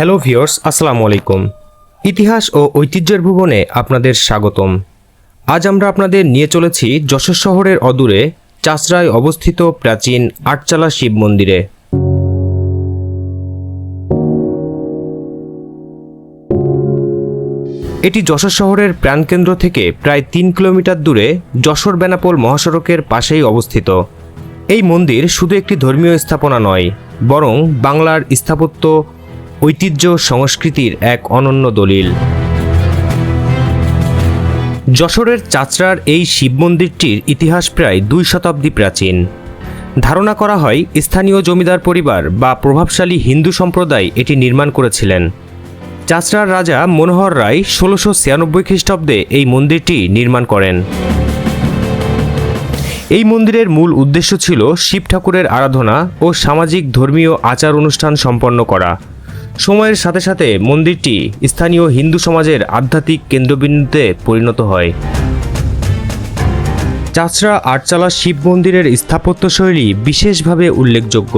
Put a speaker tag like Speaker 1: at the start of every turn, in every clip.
Speaker 1: Hello viewers আসসালামু আলাইকুম। ইতিহাস ও ঐতিহ্যের ভুবনে আপনাদের স্বাগতম। আজ আমরা আপনাদের নিয়ে চলেছি যশোর শহরের অদূরে চাষরায় অবস্থিত প্রাচীন আটচালা শিব মন্দিরে। এটি যশোর শহরের প্রাণকেন্দ্র থেকে প্রায় তিন কিলোমিটার দূরে যশোর বেনাপোল মহাসড়কের পাশেই অবস্থিত। এই মন্দির শুধু একটি ধর্মীয় স্থাপনা নয়, বরং বাংলার স্থাপত্য ঐতিহ্য সংস্কৃতির এক অনন্য দলিল। যশোরের চাচড়ার এই শিব মন্দিরটির ইতিহাস প্রায় দুই শতাব্দী প্রাচীন। ধারণা করা হয়, স্থানীয় জমিদার পরিবার বা প্রভাবশালী হিন্দু সম্প্রদায় এটি নির্মাণ করেছিলেন। চাচড়ার রাজা মনোহর রায় ষোলোশো ছিয়ানব্বই খ্রিস্টাব্দে এই মন্দিরটি নির্মাণ করেন। এই মন্দিরের মূল উদ্দেশ্য ছিল শিব ঠাকুরের আরাধনা ও সামাজিক ধর্মীয় আচার অনুষ্ঠান সম্পন্ন করা। সময়ের সাথে সাথে মন্দিরটি স্থানীয় হিন্দু সমাজের আধ্যাত্মিক কেন্দ্রবিন্দুতে পরিণত হয়। চাচড়া আটচালা শিব মন্দিরের স্থাপত্যশৈলী বিশেষভাবে উল্লেখযোগ্য।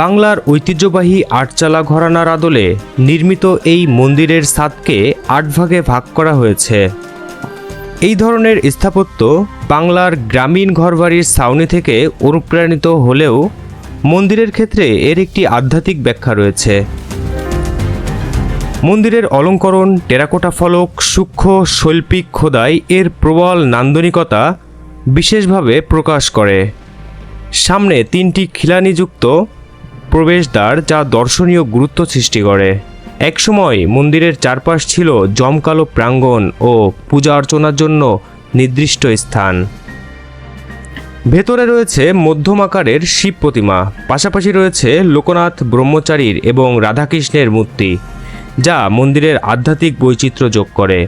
Speaker 1: বাংলার ঐতিহ্যবাহী আটচালা ঘরানার আদলে নির্মিত এই মন্দিরের ছাদকে আট ভাগে ভাগ করা হয়েছে। এই ধরনের স্থাপত্য বাংলার গ্রামীণ ঘরবাড়ির ছাউনি থেকে অনুপ্রাণিত হলেও মন্দিরের ক্ষেত্রে এর একটি আধ্যাত্মিক ব্যাখ্যা রয়েছে। মন্দিরের অলঙ্করণ, টেরাকোটা ফলক, সূক্ষ্ম, শৈল্পিক খোদাই এর প্রবল নান্দনিকতা বিশেষভাবে প্রকাশ করে। সামনে তিনটি খিলানিযুক্ত প্রবেশদ্বার যা দর্শনীয় গুরুত্ব সৃষ্টি করে। একসময় মন্দিরের চারপাশ ছিল জমকালো প্রাঙ্গণ ও পূজা অর্চনার জন্য নির্দিষ্ট স্থান। ভেতরে রয়েছে মধ্যম আকারের শিব প্রতিমা, পাশাপাশি রয়েছে লোকনাথ ব্রহ্মচারীর এবং রাধাকৃষ্ণের মূর্তি, যা মন্দিরের আধ্যাত্মিক বৈচিত্র্য যোগ করে।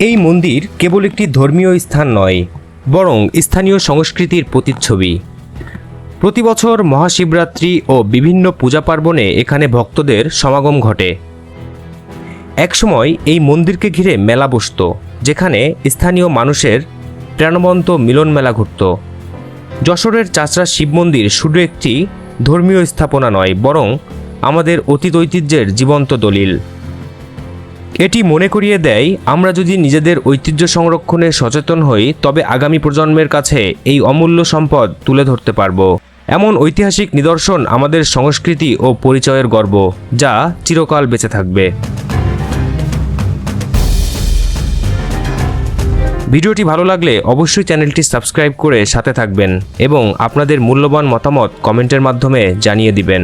Speaker 1: এই মন্দির কেবল একটি ধর্মীয় স্থান নয়, বরং স্থানীয় সংস্কৃতির প্রতিচ্ছবি। প্রতি বছর মহাশিবরাত্রি ও বিভিন্ন পূজা পার্বণে এখানে ভক্তদের সমাগম ঘটে। একসময় এই মন্দিরকে ঘিরে মেলা বসত, যেখানে স্থানীয় মানুষের প্রাণবন্ত মিলন মেলা ঘটত। যশোরের চাচড়া শিব মন্দির শুধু একটি ধর্মীয় স্থাপনা নয়, বরং আমাদের অতীত ঐতিহ্যের জীবন্ত দলিল। এটি মনে করিয়ে দেয়, আমরা যদি নিজেদের ঐতিহ্য সংরক্ষণে সচেতন হই, তবে আগামী প্রজন্মের কাছে এই অমূল্য সম্পদ তুলে ধরতে পারব। এমন ঐতিহাসিক নিদর্শন আমাদের সংস্কৃতি ও পরিচয়ের গর্ব, যা চিরকাল বেঁচে থাকবে। ভিডিওটি ভালো লাগলে অবশ্যই চ্যানেলটি সাবস্ক্রাইব করে সাথে থাকবেন এবং আপনাদের মূল্যবান মতামত কমেন্টের মাধ্যমে জানিয়ে দিবেন।